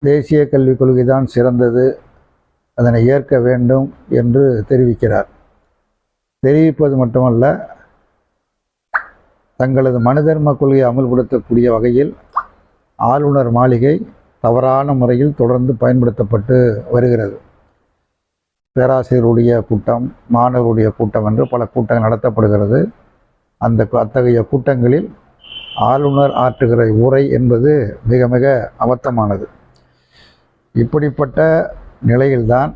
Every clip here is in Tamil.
தேசிய கல்விக் கொள்கைதான் சிறந்தது. அதனை ஏற்க வேண்டும் என்று தெரிவிக்கிறார். தெரிவிப்பது மட்டுமல்ல தங்களது மனுதர்ம கொள்கையை அமல்படுத்தக்கூடிய வகையில் ஆளுநர் மாளிகை தவறான முறையில் தொடர்ந்து பயன்படுத்தப்பட்டு வருகிறது. பேராசிரியருடைய கூட்டம் மாணவருடைய கூட்டம் என்று பல கூட்டங்கள் நடத்தப்படுகிறது. அந்த அத்தகைய கூட்டங்களில் ஆளுநர் ஆற்றுகிற உரை என்பது மிக மிக அபத்தமானது. இப்படிப்பட்ட நிலையில்தான்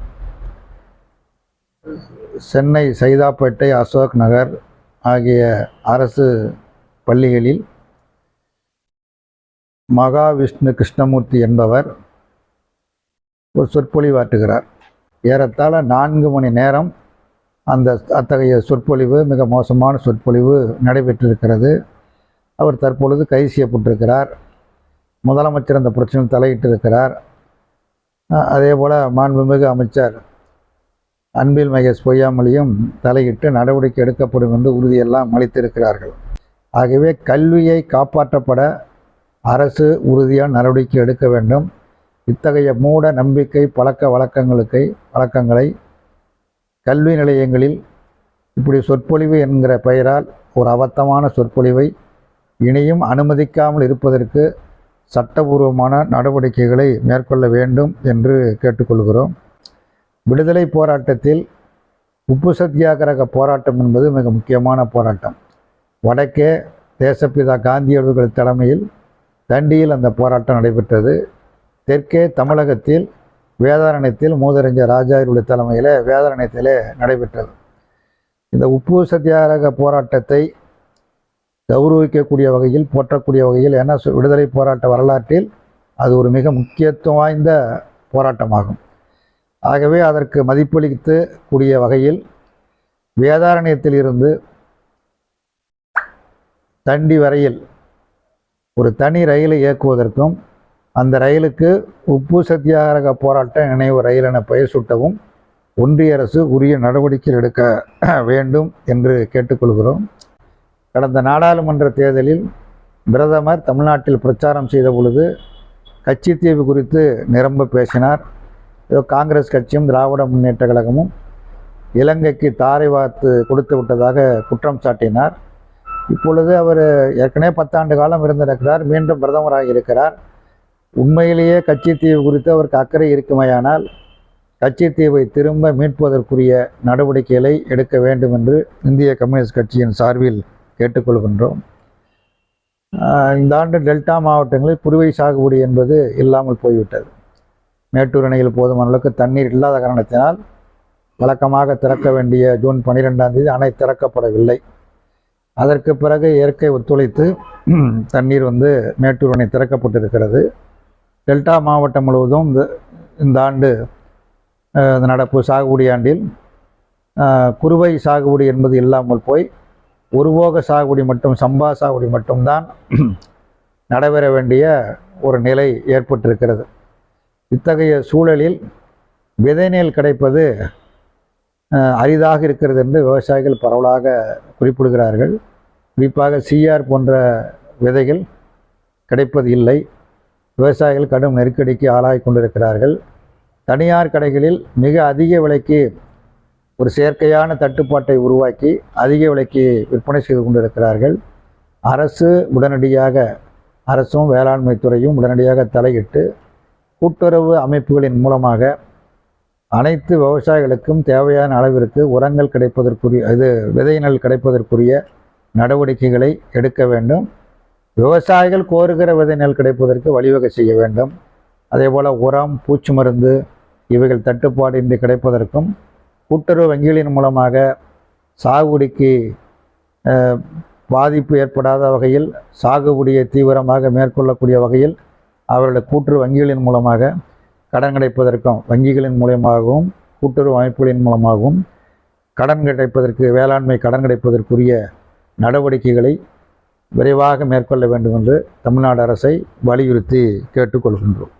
சென்னை சைதாப்பேட்டை அசோக் நகர் ஆகிய அரசு பள்ளிகளில் மகாவிஷ்ணு கிருஷ்ணமூர்த்தி என்பவர் ஒரு சொற்பொழிவாற்றுகிறார். ஏறத்தாழ நான்கு மணி நேரம் அந்த அத்தகைய சொற்பொழிவு மிக மோசமான சொற்பொழிவு நடைபெற்றிருக்கிறது. அவர் தற்பொழுது கைது செய்யப்பட்டிருக்கிறார். முதலமைச்சர் அந்த பிரச்சனையில் தலையிட்டிருக்கிறார். அதே போல் மாண்புமிகு அமைச்சர் அன்பில் மகேஷ் பொய்யாமொழியும் தலையிட்டு நடவடிக்கை எடுக்கப்படும் என்று உறுதியெல்லாம் அளித்திருக்கிறார்கள். ஆகவே கல்வியை காப்பாற்றப்பட அரசு உறுதியாக நடவடிக்கை எடுக்க வேண்டும். இத்தகைய மூட நம்பிக்கை பழக்க வழக்கங்களுக்கு வழக்கங்களை கல்வி நிலையங்களில் இப்படி சொற்பொழிவு என்கிற பெயரால் ஒரு அபத்தமான சொற்பொழிவை இனியும் அனுமதிக்காமல் இருப்பதற்கு சட்டபூர்வமான நடவடிக்கைகளை மேற்கொள்ள வேண்டும் என்று கேட்டுக்கொள்கிறோம். விடுதலை போராட்டத்தில் உப்பு சத்தியாகிரக போராட்டம் என்பது மிக முக்கியமான போராட்டம். வடக்கே தேசப்பிதா காந்தியடிகள் தலைமையில் தண்டியில் அந்த போராட்டம் நடைபெற்றது. தெற்கே தமிழகத்தில் வேதாரண்யத்தில் மூதறிஞர் ராஜாவுடைய தலைமையில் வேதாரண்யத்திலே நடைபெற்றது. இந்த உப்பு சத்தியாகிரக போராட்டத்தை கௌரவிக்கக்கூடிய வகையில் போற்றக்கூடிய வகையில் ஏன்னா விடுதலை போராட்ட வரலாற்றில் அது ஒரு மிக முக்கியத்துவம் வாய்ந்த போராட்டமாகும். ஆகவே அதற்கு மதிப்பளித்து கூடிய வகையில் வேதாரண்யத்தில் இருந்து தண்டி வரையில் ஒரு தனி ரயிலை இயக்குவதற்கும் அந்த ரயிலுக்கு உப்பு சத்தியாகிரக போராட்ட நினைவு ரயில் என பெயர் சூட்டவும் ஒன்றிய அரசு உரிய நடவடிக்கை எடுக்க வேண்டும் என்று கேட்டுக்கொள்கிறோம். கடந்த நாடாளுமன்ற தேர்தலில் பிரதமர் தமிழ்நாட்டில் பிரச்சாரம் செய்த பொழுது கட்சித்தீவு குறித்து நிரம்ப பேசினார். ஏதோ காங்கிரஸ் கட்சியும் திராவிட முன்னேற்ற கழகமும் இலங்கைக்கு தாரை வார்த்து கொடுத்து விட்டதாக குற்றம் சாட்டினார். இப்பொழுது அவர் ஏற்கனவே பத்தாண்டு காலம் இருந்திருக்கிறார் மீண்டும் பிரதமராக இருக்கிறார். உண்மையிலேயே கட்சித்தீவு குறித்து அவருக்கு அக்கறை இருக்குமேயானால் கட்சித்தீவை திரும்ப மீட்பதற்குரிய நடவடிக்கைகளை எடுக்க வேண்டும் என்று இந்திய கம்யூனிஸ்ட் கட்சியின் சார்பில் கேட்டுக்கொள்கின்றோம். இந்த ஆண்டு டெல்டா மாவட்டங்களில் குறுவை சாகுபடி என்பது இல்லாமல் போய்விட்டது. மேட்டூர் அணையில் போதுமான அளவுக்கு தண்ணீர் இல்லாத காரணத்தினால் வழக்கமாக திறக்க வேண்டிய ஜூன் பன்னிரெண்டாம் தேதி அணை திறக்கப்படவில்லை. அதற்கு பிறகு இயற்கை ஒத்துழைத்து தண்ணீர் வந்து மேட்டூர் அணை திறக்கப்பட்டிருக்கிறது. டெல்டா மாவட்டம் முழுவதும் இந்த இந்த ஆண்டு நடப்பு சாகுபடி ஆண்டில் குறுவை சாகுபடி என்பது இல்லாமல் போய் ஒருபோக சாகுபடி மட்டும் சம்பா சாகுபடி மட்டும்தான் நடைபெற வேண்டிய ஒரு நிலை ஏற்பட்டிருக்கிறது. இத்தகைய சூழலில் விதைநெல் கிடைப்பது அரிதாக இருக்கிறது என்று விவசாயிகள் பரவலாக குறிப்பிடுகிறார்கள். குறிப்பாக சிஆர் போன்ற விதைகள் கிடைப்பது இல்லை. விவசாயிகள் கடும் நெருக்கடிக்கு ஆளாகி கொண்டிருக்கிறார்கள். தனியார் கடைகளில் மிக அதிக விலைக்கு ஒரு செயற்கையான தட்டுப்பாட்டை உருவாக்கி அதிக விலைக்கு விற்பனை செய்து கொண்டிருக்கிறார்கள். அரசு உடனடியாக அரசும் வேளாண்மை துறையும் உடனடியாக தலையிட்டு கூட்டுறவு அமைப்புகளின் மூலமாக அனைத்து விவசாயிகளுக்கும் தேவையான அளவிற்கு உரங்கள் கிடைப்பதற்குரிய இது விதை நெல் கிடைப்பதற்குரிய நடவடிக்கைகளை எடுக்க வேண்டும். விவசாயிகள் கோருகிற விதை நெல் கிடைப்பதற்கு வழிவகை செய்ய வேண்டும். அதேபோல் உரம் பூச்சி மருந்து இவைகள் தட்டுப்பாடின்றி கிடைப்பதற்கும் கூட்டுறவு வங்கிகளின் மூலமாக சாகுபடிக்கு பாதிப்பு ஏற்படாத வகையில் சாகுபடியை தீவிரமாக மேற்கொள்ளக்கூடிய வகையில் அவர்களுடைய கூட்டுறவு வங்கிகளின் மூலமாக கடன் கிடைப்பதற்கும் வங்கிகளின் மூலமாகவும் கூட்டுறவு அமைப்புகளின் மூலமாகவும் கடன் கிடைப்பதற்கு வேளாண்மை கடன் கிடைப்பதற்குரிய நடவடிக்கைகளை விரைவாக மேற்கொள்ள வேண்டும் என்று தமிழ்நாடு அரசை வலியுறுத்தி கேட்டுக்கொள்கின்றோம்.